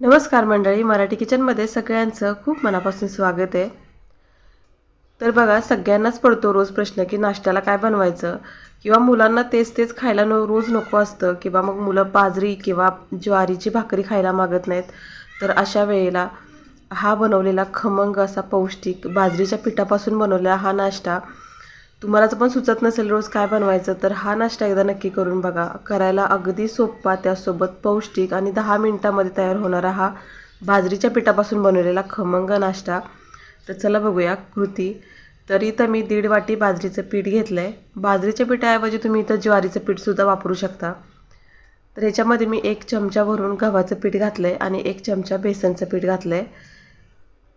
नमस्कार मंडळी मराठी किचनमध्ये सगळ्यांचं खूप मनापासून स्वागत आहे. तर बघा सगळ्यांनाच पडतो रोज प्रश्न की नाश्त्याला काय बनवायचं? किंवा मुलांना तेच तेच खायला न रोज नको असतं किंवा मग मुलं बाजरी किंवा ज्वारीची भाकरी खायला मागत नाहीत. तर अशा वेळेला हा बनवलेला खमंग असा पौष्टिक बाजरीच्या पिठापासून बनवलेला हा नाश्ता तुम्हाला जर पण सुचत नसेल रोज काय बनवायचं तर हा नाश्ता एकदा नक्की करून बघा. करायला अगदी सोपा त्यासोबत पौष्टिक आणि दहा मिनटामध्ये तयार होणारा हा बाजरीच्या पिठापासून बनवलेला खमंग नाश्ता. तर चला बघूया कृती. तर इथं मी दीड वाटी बाजरीचं पीठ घेतलं आहे बाजरीच्या पिठाऐवजी तुम्ही इथं ज्वारीचं पीठसुद्धा वापरू शकता. तर ह्याच्यामध्ये मी एक चमचा भरून गव्हाचं पीठ घातलं आहे आणि एक चमचा बेसनचं पीठ घातलं आहे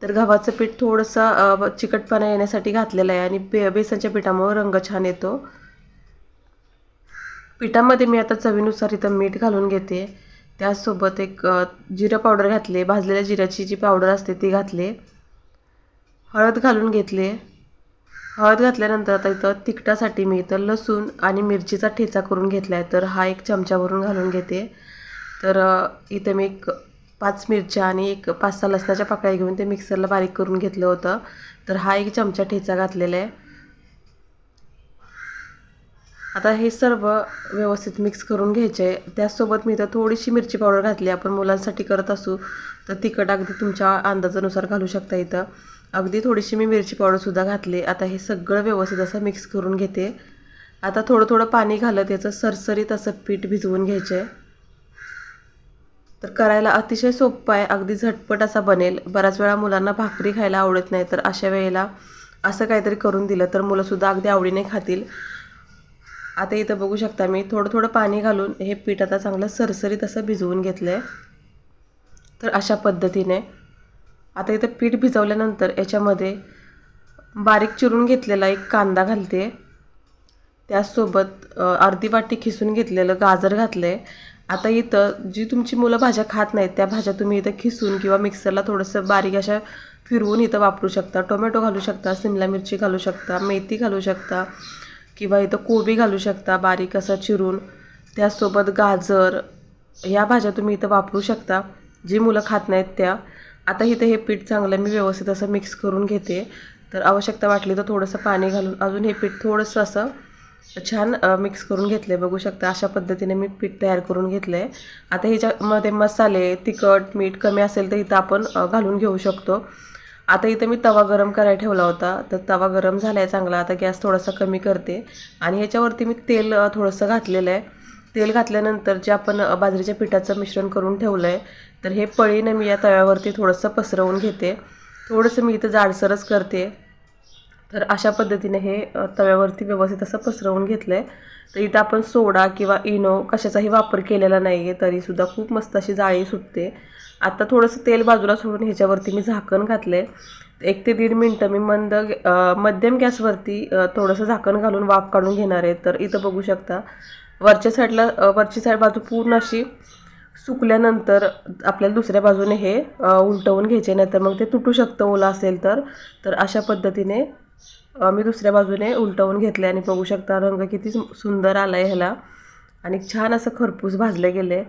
तर गव्हाचं पीठ थोडंसं चिकटपणा येण्यासाठी घातलेलं आहे आणि बे बेसनच्या पिठामुळं रंग छान येतो. पिठामध्ये मी आता चवीनुसार इथं मीठ घालून घेते. त्याचसोबत एक जिरं पावडर घातले. भाजलेल्या जिऱ्याची जी पावडर असते ती घातले. हळद घालून घेतले. हळद घातल्यानंतर आता इथं तिखटासाठी मी इथं लसूण आणि मिरचीचा ठेचा करून घेतला आहे तर हा एक चमचावरून घालून घेते. तर इथं मी एक पाच मिरच्या आणि एक पाच सहा लसणाच्या पाकळ्या घेऊन ते मिक्सरला बारीक करून घेतलं होतं. तर हा एक चमचा ठेचा घातलेला आहे. आता हे सर्व व्यवस्थित मिक्स करून घ्यायचे आहे. त्याचसोबत मी तर थोडीशी मिरची पावडर घातली आपण मुलांसाठी करत असू तर तिखट अगदी तुमच्या अंदाजानुसार घालू शकता इथं. अगदी थोडीशी मी मिरची पावडरसुद्धा घातली आता हे सगळं व्यवस्थित असं मिक्स करून घेते. आता थोडं थोडं पाणी घालत याचं सरसरीत असं पीठ भिजवून घ्यायचं आहे. तर करायला अतिशय सोपं आहे. अगदी झटपट असा बनेल. बऱ्याच वेळा मुलांना भाकरी खायला आवडत नाही तर अशा वेळेला असं काहीतरी करून दिलं तर मुलंसुद्धा अगदी आवडीने खातील. आता इथं बघू शकता मी थोडं थोडं पाणी घालून हे पीठ आता चांगलं सरसरीत असं भिजवून घेतलं आहे तर अशा पद्धतीने. आता इथं पीठ भिजवल्यानंतर याच्यामध्ये बारीक चिरून घेतलेला एक कांदा घालते. त्याचसोबत अर्धी वाटी खिसून घेतलेलं गाजर घातलं आहे आता इथं जी तुमची मुलं भाज्या खात नाहीत त्या भाज्या तुम्ही इथं खिसून किंवा मिक्सरला थोडंसं बारीक अशा फिरवून इथं वापरू शकता. टोमॅटो घालू शकता सिमला मिरची घालू शकता मेथी घालू शकता किंवा इथं कोबी घालू शकता बारीक असा चिरून. त्यासोबत गाजर ह्या भाज्या तुम्ही इथं वापरू शकता. जी मुलं खात नाहीत त्या. आता इथं हे पीठ चांगलं मी व्यवस्थित असं मिक्स करून घेते. तर आवश्यकता वाटली तर थोडंसं पाणी घालून अजून हे पीठ थोडंसं असं छान मिक्स करून घेतले बघू शकता अशा पद्धतीने मी पीठ तयार करून घेतलं आहे आता ह्याच्यामध्ये मसाले तिखट मीठ कमी असेल तर इथं आपण घालून घेऊ शकतो. आता इथं मी तवा गरम करायला ठेवला होता. तर तवा गरम झाला आहे चांगला. आता गॅस थोडासा कमी करते. आणि ह्याच्यावरती मी तेल थोडंसं घातलेलं आहे. तेल घातल्यानंतर जे आपण बाजरीच्या पिठाचं मिश्रण करून ठेवलं आहे तर हे पळीनं मी या तव्यावरती थोडंसं पसरवून घेते. थोडंसं मी इथं जाडसरच करते. तर अशा पद्धतीने हे तव्यावरती व्यवस्थित असं पसरवून घेतलं आहे तर इथं आपण सोडा किंवा इनो कशाचाही वापर केलेला नाही आहे तरीसुद्धा खूप मस्त अशी जाळी सुटते. आता थोडंसं तेल बाजूला सोडून ह्याच्यावरती मी झाकण घातलं आहे एक ते दीड मिनटं मी मंद मध्यम गॅसवरती थोडंसं झाकण घालून वाफ काढून घेणार आहे. तर इथं बघू शकता वरच्या साईडला वरची साईड बाजू पूर्ण अशी सुकल्यानंतर आपल्याला दुसऱ्या बाजूने हे उलटवून घ्यायचे नाही तर मग ते तुटू शकतं ओलं असेल तर. तर अशा पद्धतीने मी दुसऱ्या बाजूने उलटवून घेतले आणि बघू शकता रंग किती सु- सुंदर आला आहे ह्याला. आणि छान असं खरपूस भाजले गेले.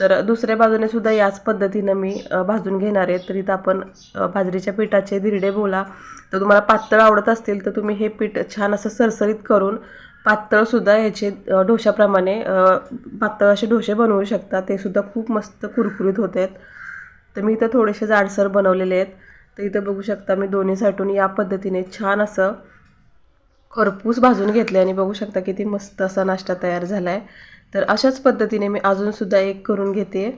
तर दुसऱ्या बाजूने सुद्धा याच पद्धतीनं मी भाजून घेणार आहे. तर इथं आपण बाजरीच्या पिठाचे धिरडे बोला. तर तुम्हाला पातळ आवडत असतील तर तुम्ही हे पीठ छान असं सरसरीत करून पातळसुद्धा ह्याचे अ, डोशाप्रमाणे पातळ असे डोसे बनवू शकता. ते सुद्धा खूप मस्त कुरकुरीत होत आहेत तर मी इथं थोडेसे जाडसर बनवलेले आहेत. तर इथं बघू शकता मी दोन्ही साठून या पद्धतीने छान असं खरपूस भाजून घेतले आणि बघू शकता किती मस्त असा नाश्ता तयार झाला आहे तर अशाच पद्धतीने मी अजूनसुद्धा एक करून घेते.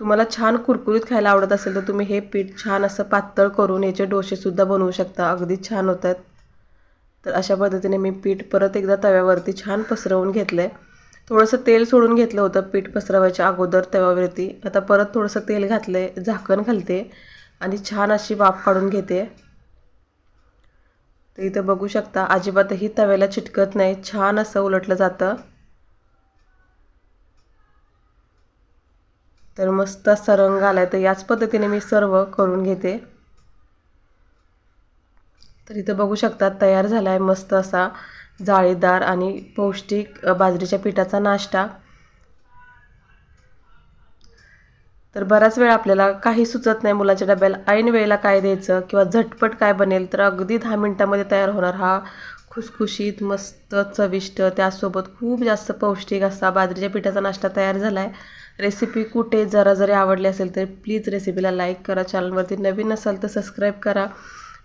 तुम्हाला छान कुरकुरीत खायला आवडत असेल तर तुम्ही हे पीठ छान असं पातळ करून याचे डोसेसुद्धा बनवू शकता. अगदी छान होतात. तर अशा पद्धतीने मी पीठ परत एकदा तव्यावरती छान पसरवून घेतलं आहे थोडंसं तेल सोडून घेतलं होतं पीठ पसरवायच्या अगोदर तव्यावरती आता परत थोडंसं तेल घातलं आहे झाकण घालते आणि छान अशी वाफ काढून घेते. तर इथं बघू शकता अजिबातही तव्याला चिटकत नाही छान असं उलटलं जातं. तर मस्त असा रंग आलाय तर याच पद्धतीने मी सर्व करून घेते. तर इथं बघू शकता तयार झाला आहे मस्त असा. जाळीदार आणि पौष्टिक बाजरीच्या पिठाचा नाश्ता. तर बराच वेळ आपल्याला काही सुचत नाही मुलाच्या डब्याला. ऐन वेळेला काय द्यायचं किंवा झटपट काय बनेल तर अगदी दहा मिनटामध्ये तयार होणार हा खुसखुशीत मस्त चविष्ट त्यासोबत खूप जास्त पौष्टिक असा बाजरीच्या पिठाचा नाश्ता तयार झाला आहे रेसिपी कुठे जरा जरी आवडली असेल तर प्लीज रेसिपीला लाईक करा चॅनलवरती नवीन असाल तर सबस्क्राईब करा.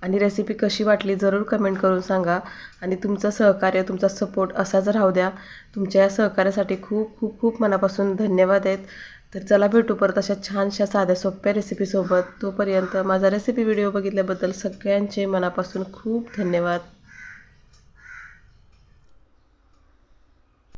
आणि रेसिपी कशी वाटली जरूर कमेंट करून सांगा. आणि तुमचं सहकार्य तुमचा सपोर्ट असाच राहू द्या तुमच्या या सहकार्यासाठी खूप खूप खूप मनापासून धन्यवाद आहेत. तर चला भेटू परत अशा छानशा साध्या सोप्या रेसिपीसोबत तोपर्यंत माझा रेसिपी व्हिडिओ बघितल्याबद्दल सगळ्यांचे मनापासून खूप धन्यवाद.